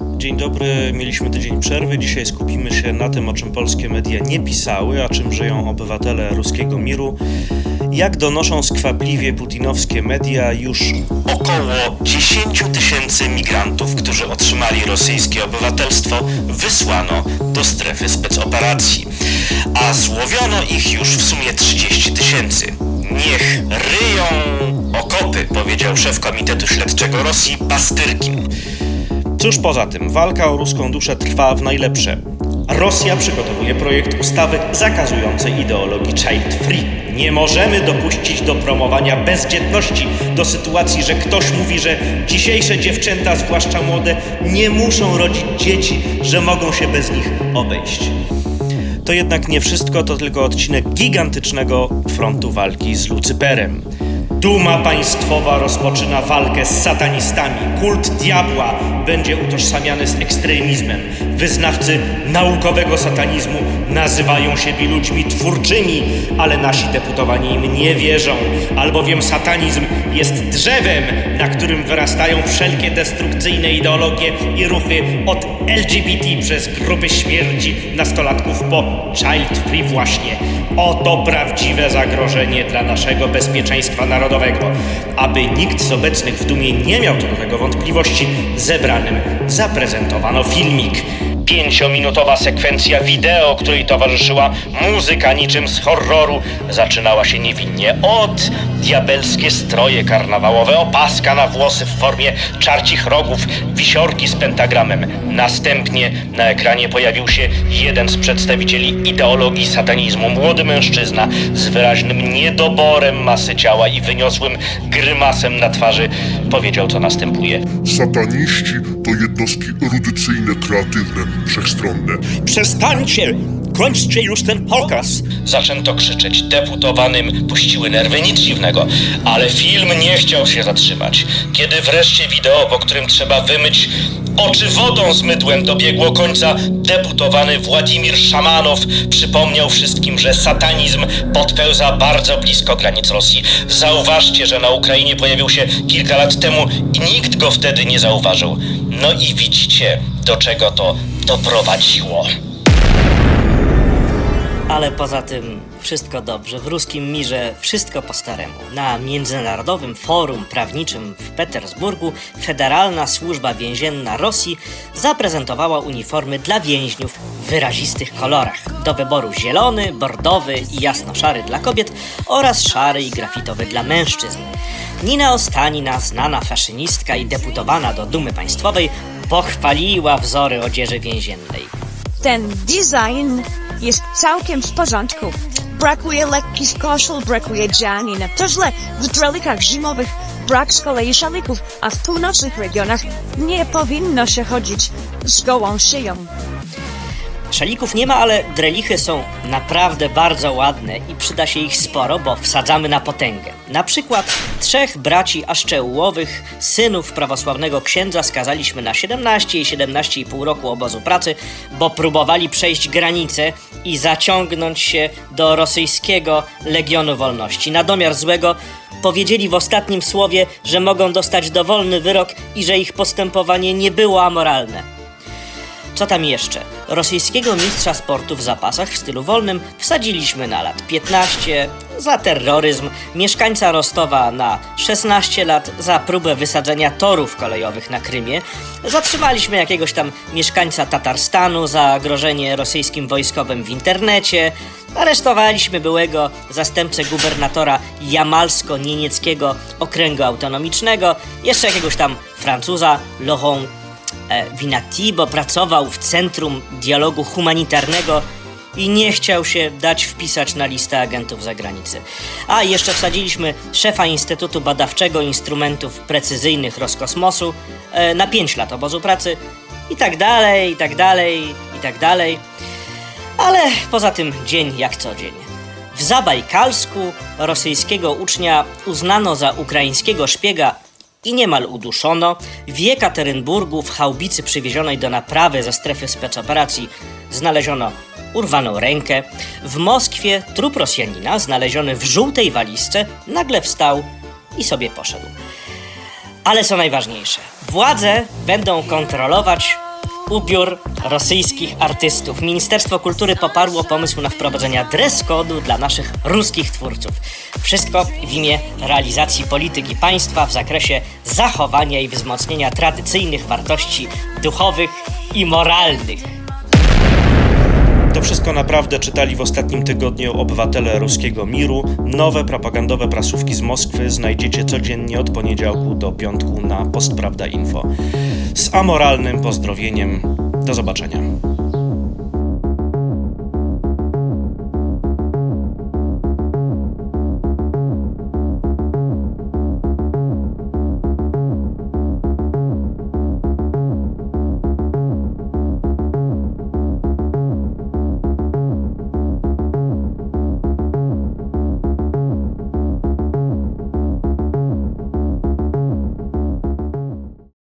Dzień dobry, mieliśmy tydzień przerwy. Dzisiaj skupimy się na tym, o czym polskie media nie pisały, a czym żyją obywatele ruskiego miru. Jak donoszą skwapliwie putinowskie media, już około 10 tysięcy migrantów, którzy otrzymali rosyjskie obywatelstwo, wysłano do strefy specoperacji, a złowiono ich już w sumie 30 tysięcy. Niech ryją okopy, powiedział szef Komitetu Śledczego Rosji Pastyrkin. Cóż poza tym, walka o ruską duszę trwa w najlepsze. Rosja przygotowuje projekt ustawy zakazującej ideologii child free. Nie możemy dopuścić do promowania bezdzietności, do sytuacji, że ktoś mówi, że dzisiejsze dziewczęta, zwłaszcza młode, nie muszą rodzić dzieci, że mogą się bez nich obejść. To jednak nie wszystko, to tylko odcinek gigantycznego frontu walki z Lucyperem. Duma państwowa rozpoczyna walkę z satanistami. Kult diabła będzie utożsamiany z ekstremizmem. Wyznawcy naukowego satanizmu nazywają siebie ludźmi twórczymi, ale nasi deputowani im nie wierzą, albowiem satanizm jest drzewem, na którym wyrastają wszelkie destrukcyjne ideologie i ruchy od LGBT przez grupy śmierci nastolatków po child free właśnie. Oto prawdziwe zagrożenie dla naszego bezpieczeństwa narodowego. Aby nikt z obecnych w Dumie nie miał co do tego wątpliwości, zebranym zaprezentowano filmik. Pięciominutowa sekwencja wideo, której towarzyszyła muzyka niczym z horroru, zaczynała się niewinnie od diabelskie stroje karnawałowe, opaska na włosy w formie czarcich rogów, wisiorki z pentagramem. Następnie na ekranie pojawił się jeden z przedstawicieli ideologii satanizmu, młody mężczyzna z wyraźnym niedoborem masy ciała i wyniosłym grymasem na twarzy. Powiedział, co następuje. Sataniści jednostki erudycyjne, kreatywne, wszechstronne. Przestańcie! Kończcie już ten pokaz! Zaczęto krzyczeć. Deputowanym puściły nerwy, nic dziwnego. Ale film nie chciał się zatrzymać. Kiedy wreszcie wideo, po którym trzeba wymyć oczy wodą z mydłem dobiegło końca, deputowany Władimir Szamanow przypomniał wszystkim, że satanizm podpełza bardzo blisko granic Rosji. Zauważcie, że na Ukrainie pojawił się kilka lat temu i nikt go wtedy nie zauważył. No i widzicie, do czego to doprowadziło. Ale poza tym wszystko dobrze. W ruskim mirze wszystko po staremu. Na Międzynarodowym Forum Prawniczym w Petersburgu Federalna Służba Więzienna Rosji zaprezentowała uniformy dla więźniów w wyrazistych kolorach. Do wyboru zielony, bordowy i jasno-szary dla kobiet oraz szary i grafitowy dla mężczyzn. Nina Ostanina, znana faszynistka i deputowana do Dumy Państwowej, pochwaliła wzory odzieży więziennej. Ten design jest całkiem w porządku. Brakuje lekkich koszul, brakuje dzianina. To źle. W drelikach zimowych brak z kolei szalików, a w północnych regionach nie powinno się chodzić z gołą szyją. Szalików nie ma, ale drelichy są naprawdę bardzo ładne i przyda się ich sporo, bo wsadzamy na potęgę. Na przykład trzech braci Aszczełowych, synów prawosławnego księdza skazaliśmy na 17 i 17,5 roku obozu pracy, bo próbowali przejść granicę i zaciągnąć się do rosyjskiego Legionu Wolności. Na domiar złego powiedzieli w ostatnim słowie, że mogą dostać dowolny wyrok i że ich postępowanie nie było amoralne. Co tam jeszcze? Rosyjskiego mistrza sportu w zapasach w stylu wolnym wsadziliśmy na lat 15 za terroryzm, mieszkańca Rostowa na 16 lat za próbę wysadzenia torów kolejowych na Krymie, zatrzymaliśmy jakiegoś tam mieszkańca Tatarstanu za grożenie rosyjskim wojskowym w internecie, aresztowaliśmy byłego zastępcę gubernatora jamalsko-niemieckiego okręgu autonomicznego, jeszcze jakiegoś tam Francuza, Laurent e, Vinati, bo pracował w Centrum Dialogu Humanitarnego i nie chciał się dać wpisać na listę agentów zagranicy. A jeszcze wsadziliśmy szefa Instytutu Badawczego Instrumentów Precyzyjnych Roskosmosu e, na 5 lat obozu pracy i tak dalej, i tak dalej, i tak dalej. Ale poza tym dzień jak co dzień. W Zabajkalsku rosyjskiego ucznia uznano za ukraińskiego szpiega i niemal uduszono. W Jekaterynburgu w chałbicy przywiezionej do naprawy ze strefy specoperacji znaleziono urwaną rękę. W Moskwie trup Rosjanina znaleziony w żółtej walizce nagle wstał i sobie poszedł. Ale co najważniejsze, władze będą kontrolować ubiór rosyjskich artystów. Ministerstwo Kultury poparło pomysł na wprowadzenie dress code'u dla naszych ruskich twórców. Wszystko w imię realizacji polityki państwa w zakresie zachowania i wzmocnienia tradycyjnych wartości duchowych i moralnych. To wszystko naprawdę czytali w ostatnim tygodniu obywatele ruskiego miru. Nowe propagandowe prasówki z Moskwy znajdziecie codziennie od poniedziałku do piątku na Postprawda Info. Z amoralnym pozdrowieniem. Do zobaczenia.